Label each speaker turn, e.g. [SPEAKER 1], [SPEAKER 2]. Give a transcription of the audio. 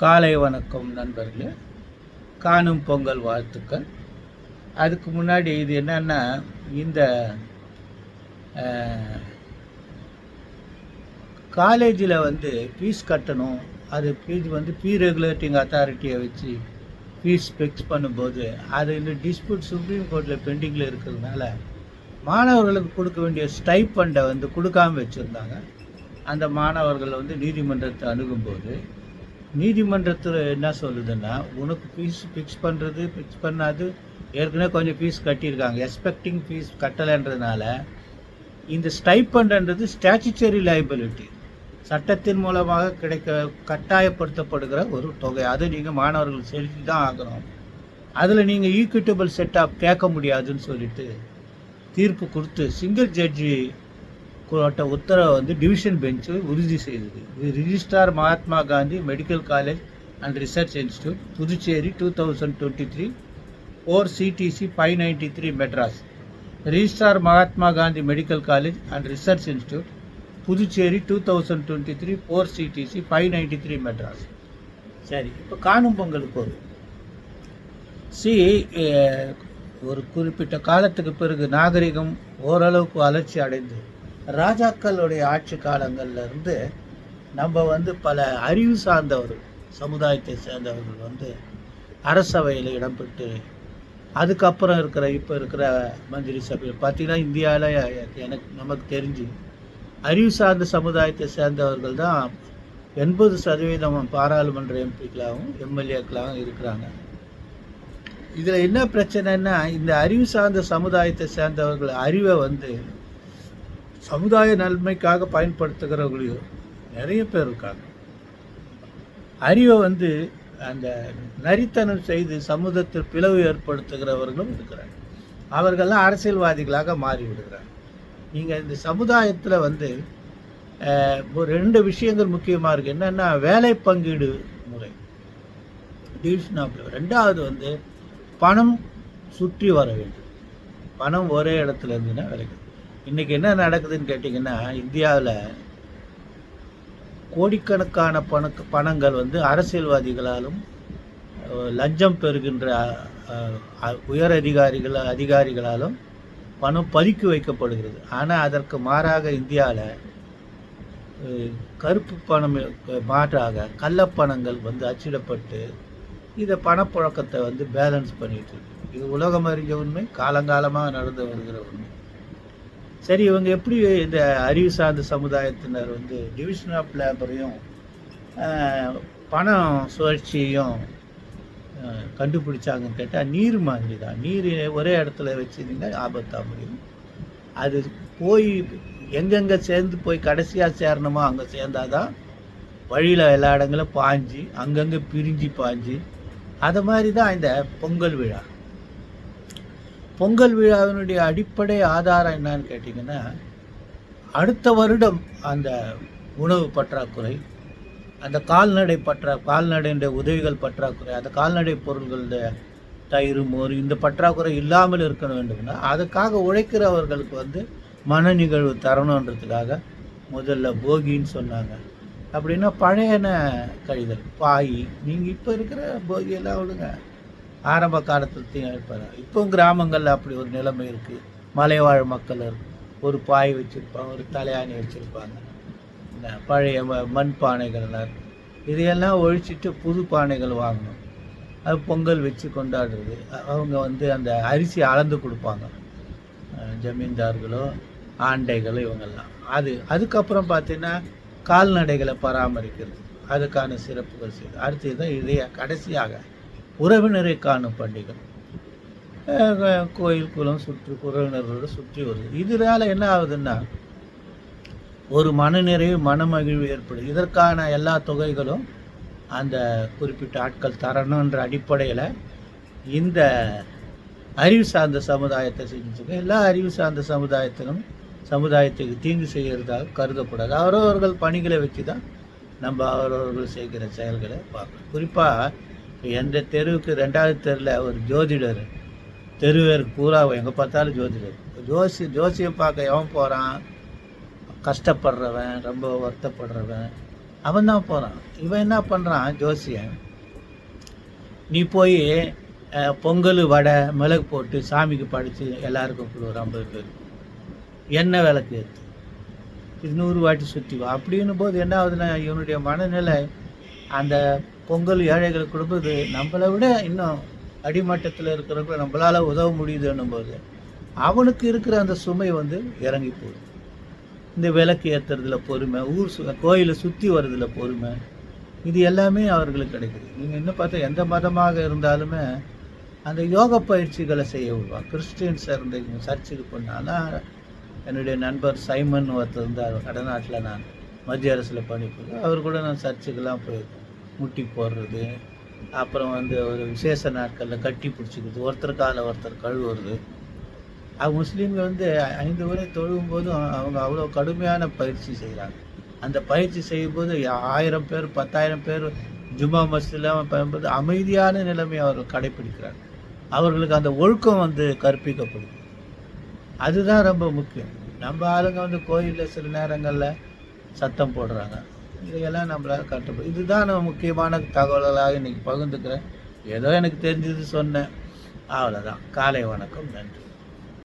[SPEAKER 1] காலை வணக்கம் நண்பர்களே. காணும் பொங்கல் வாழ்த்துக்கள். அதுக்கு முன்னாடி இது என்னன்னா இந்த காலேஜில் வந்து ஃபீஸ் கட்டணும். அது ஃபீஸ் வந்து ஃபீ ரெகுலேட்டிங் அத்தாரிட்டியை வச்சு ஃபீஸ் ஃபிக்ஸ் பண்ணும்போது அது இந்த டிஸ்பியூட் சுப்ரீம் கோர்ட்டில் பெண்டிங்கில் இருக்கிறதுனால மாணவர்களுக்கு கொடுக்க வேண்டிய ஸ்டைப்பண்டை வந்து கொடுக்காம வச்சுருந்தாங்க. அந்த மாணவர்கள் வந்து நீதிமன்றத்தை அணுகும்போது நீதிமன்றத்தில் என்ன சொல்லுதுன்னா உனக்கு ஃபீஸ் ஃபிக்ஸ் பண்ணுறது ஃபிக்ஸ் பண்ணாது. ஏற்கனவே கொஞ்சம் ஃபீஸ் கட்டியிருக்காங்க. எக்ஸ்பெக்டிங் ஃபீஸ் கட்டலைன்றதுனால இந்த ஸ்டைப்பண்ட்ன்றது ஸ்டாச்சுச்சரி லைபிலிட்டி சட்டத்தின் மூலமாக கிடைக்க கட்டாயப்படுத்தப்படுகிற ஒரு தொகை. அது நீங்கள் மாணவர்கள் செலுத்தி தான் ஆகணும். அதில் நீங்கள் ஈக்விட்டபிள் செட்டப் கேட்க முடியாதுன்னு சொல்லிட்டு தீர்ப்பு கொடுத்து சிங்கிள் ஜட்ஜி கோட்ட உத்தரவை வந்து டிவிஷன் பெஞ்சு உறுதி செய்தது. இது registrar Mahatma Gandhi medical college and research institute Puducherry two thousand twenty three four CDC five ninety three Madras. Registrar Mahatma Gandhi medical college and research institute Puducherry two thousand twenty three four CDC five ninety three Madras. சரி இப்போ காணும் பொங்கலுக்கு ஒரு C ஒரு குறிப்பிட்ட காலத்துக்கு பிறகு நாகரிகம் ஓரளவுக்கு வளர்ச்சி அடைந்து ராஜாக்களுடைய ஆட்சி காலங்களில் இருந்து நம்ம வந்து பல அறிவு சார்ந்தவர்கள் சமுதாயத்தை சேர்ந்தவர்கள் வந்து அரசவையில் இடம்பெற்று அதுக்கப்புறம் இருக்கிற இப்போ இருக்கிற மந்திரி சபையில் பார்த்திங்கன்னா இந்தியாவில் எனக்கு நமக்கு தெரிஞ்சு அறிவு சார்ந்த சமுதாயத்தை சேர்ந்தவர்கள் தான் எண்பது சதவீதம் பாராளுமன்ற எம்பிக்களாகவும் எம்எல்ஏக்களாகவும் இருக்கிறாங்க. இதில் என்ன பிரச்சனைன்னா இந்த அறிவு சார்ந்த சமுதாயத்தை சேர்ந்தவர்கள் அறிவை வந்து சமுதாய நன்மைக்காக பயன்படுத்துகிறவர்களையும் நிறைய பேர் இருக்காங்க அறிவை வந்து அந்த நரித்தனம் செய்து சமூகத்தில் பிளவு ஏற்படுத்துகிறவர்களும் இருக்கிறாங்க. அவர்கள்லாம் அரசியல்வாதிகளாக மாறி விடுகிறாங்க நீங்கள் இந்த சமுதாயத்தில் வந்து ஒரு ரெண்டு விஷயங்கள் முக்கியமாக இருக்குது என்னென்னா வேலை பங்கீடு முறை. டிவிஷன் ஆஃப் ரெண்டாவது வந்து பணம் சுற்றி வர வேண்டும். பணம் ஒரே இடத்துல இருந்துன்னா விலைக்கு இன்றைக்கி என்ன நடக்குதுன்னு கேட்டிங்கன்னா இந்தியாவில் கோடிக்கணக்கான பணக்கு பணங்கள் வந்து அரசியல்வாதிகளாலும் லஞ்சம் பெறுகின்ற உயர் அதிகாரிகள் அதிகாரிகளாலும் பணம் பதுக்கி வைக்கப்படுகிறது. ஆனால் அதற்கு மாறாக இந்தியாவில் கருப்பு பணம் மாற்றாக கள்ளப்பணங்கள் வந்து அச்சிடப்பட்டு இதை பணப்புழக்கத்தை வந்து பேலன்ஸ் பண்ணிட்டு இருக்கு. இது உலகம் அறிஞ்ச உண்மை காலங்காலமாக நடந்து வருகிற உண்மை. சரி இவங்க எப்படி இந்த அறிவு சார்ந்த சமுதாயத்தினர் வந்து டிவிஷன் ஆஃப் லேபரையும் பணம் சுழற்சியையும் கண்டுபிடிச்சாங்கன்னு கேட்டால் நீர் மாதிரி தான் நீர் ஒரே இடத்துல வச்சுருந்தீங்கன்னா ஆபத்தாக முடியும். அது போய் எங்கெங்கே சேர்ந்து போய் கடைசியாக சேரணுமோ அங்கே சேர்ந்தாதான் வழியில் எல்லா இடங்களும் பாஞ்சு அங்கங்கே பிரிஞ்சு பாஞ்சு அது மாதிரி தான் இந்த பொங்கல் விழா. பொங்கல் விழாவினுடைய அடிப்படை ஆதாரம் என்னன்னு கேட்டிங்கன்னா அடுத்த வருடம் அந்த உணவு பற்றாக்குறை அந்த கால்நடை பற்றா கால்நடையுடைய உதவிகள் பற்றாக்குறை அந்த கால்நடை பொருள்களுடைய தயிர் மோர் இந்த பற்றாக்குறை இல்லாமல் இருக்க வேண்டும்னா அதுக்காக உழைக்கிறவர்களுக்கு வந்து மன நிகழ்வு தரணுன்றதுக்காக முதல்ல போகின்னு சொன்னாங்க. அப்படின்னா பழையன கழிதல் பாய் நீங்கள் இப்போ இருக்கிற போகியெல்லாம் விடுங்க. ஆரம்ப காலத்தில் இருப்பார் இப்போ கிராமங்களில் அப்படி ஒரு நிலைமை இருக்குது மலைவாழ் மக்கள் ஒரு பாய் வச்சுருப்பாங்க ஒரு தலையாணி வச்சுருப்பாங்க. இந்த பழைய மண் பானைகள்லாம் இதையெல்லாம் ஒழிச்சிட்டு புது பானைகள் வாங்கணும். அது பொங்கல் வச்சு கொண்டாடுறது. அவங்க வந்து அந்த அரிசி அளந்து கொடுப்பாங்க. ஜமீன்தார்களோ ஆண்டைகளோ இவங்கெல்லாம். அது அதுக்கப்புறம் பார்த்தீங்கன்னா கால்நடைகளை பராமரிக்கிறது. அதுக்கான சிறப்புகள் செய்யுது அடுத்தது தான் இதைய கடைசியாக உறவினரை காணும் பண்டிகை. கோயில் குளம் சுற்றி உறவினர்களோடு சுற்றி வருது இதனால் என்ன ஆகுதுன்னா ஒரு மனநிறைவு மனமகிழ்வு ஏற்படுது இதற்கான எல்லா தொகைகளும் அந்த குறிப்பிட்ட ஆட்கள் தரணுன்ற அடிப்படையில் இந்த அறிவு சார்ந்த சமுதாயத்தை செஞ்சுக்க எல்லா அறிவு சார்ந்த சமுதாயத்திலும் சமுதாயத்துக்கு தீங்கு செய்கிறதாக கருதக்கூடாது அவரவர்கள் பணிகளை வச்சு தான் நம்ம அவரவர்கள் செய்கிற செயல்களை பார்க்கணும். குறிப்பாக எந்த தெருவுக்கு ரெண்டாவது தெருவில் ஒரு ஜோதிடர் தெருவேருக்கு பூரா எங்கே பார்த்தாலும் ஜோதிடர். ஜோசி ஜோசியம் பார்க்க எவன் போகிறான் கஷ்டப்படுறவன் ரொம்ப வருத்தப்படுறவன் அவன் தான் போகிறான் இவன் என்ன பண்ணுறான் ஜோசியன் நீ போய் பொங்கல் வடை மிளகு போட்டு சாமிக்கு படித்து எல்லாருக்கும் கொடு ஒரு ஐம்பது பேர் எண்ணெய் விளக்கு? ஏற்று இது நூறு வாட்டி சுற்றி வா. அப்படின்னும் போது என்ன ஆகுதுன்னா இவனுடைய மனநிலை அந்த பொங்கல் ஏழைகள் கொடுப்பது நம்மளை விட இன்னும் அடிமட்டத்தில் இருக்கிறவங்க நம்மளால் உதவ முடியுதுன்னும் போது அவனுக்கு இருக்கிற அந்த சுமை வந்து இறங்கி போகுது. இந்த விளக்கு ஏற்றுறதுல பொறுமை ஊர் சு கோயிலை சுற்றி வர்றதுல பொறுமை இது எல்லாமே அவர்களுக்கு கிடைக்குது. நீங்கள் இன்னும் பார்த்தா எந்த மதமாக இருந்தாலுமே அந்த யோக பயிற்சிகளை செய்ய விடுவான் கிறிஸ்டின்ஸாக இருந்தீங்க சர்ச்சுக்கு போனாலும் என்னுடைய நண்பர் சைமன் ஒருத்தர் இருந்தார் கடநாட்டில் நான் மத்திய அரசில் பணிபுரியும் அவர் கூட நான் சர்ச்சுக்கெல்லாம் போயிருக்கேன். முட்டி போடுறது அப்புறம் வந்து ஒரு விசேஷ நாட்களில் கட்டி பிடிச்சிக்கிறது ஒருத்தர் காலை ஒருத்தர் கழுவுறது. அது முஸ்லீம்கள் வந்து ஐந்து முறை தொழுகும் போதும் அவங்க அவ்வளோ கடுமையான பயிற்சி செய்கிறாங்க அந்த பயிற்சி செய்யும்போது ஆயிரம் பேர் பத்தாயிரம் பேர் ஜும்மா மஸ்ஜிலாம் பயன்படுது அமைதியான நிலைமையை அவர்கள் கடைபிடிக்கிறாங்க அவர்களுக்கு அந்த ஒழுக்கம் வந்து கற்பிக்கப்படும் அதுதான் ரொம்ப முக்கியம். நம்ம ஆளுங்க வந்து கோயிலில் சில நேரங்களில் சத்தம் போடுறாங்க. இதையெல்லாம் நம்மளால் காட்டப்படும் இதுதான் நான் முக்கியமான தகவல்களாக இன்னைக்கு பகிர்ந்துக்கிறேன். ஏதோ எனக்கு தெரிஞ்சது சொன்னேன். அவ்வளோதான் காலை வணக்கம். நன்றி.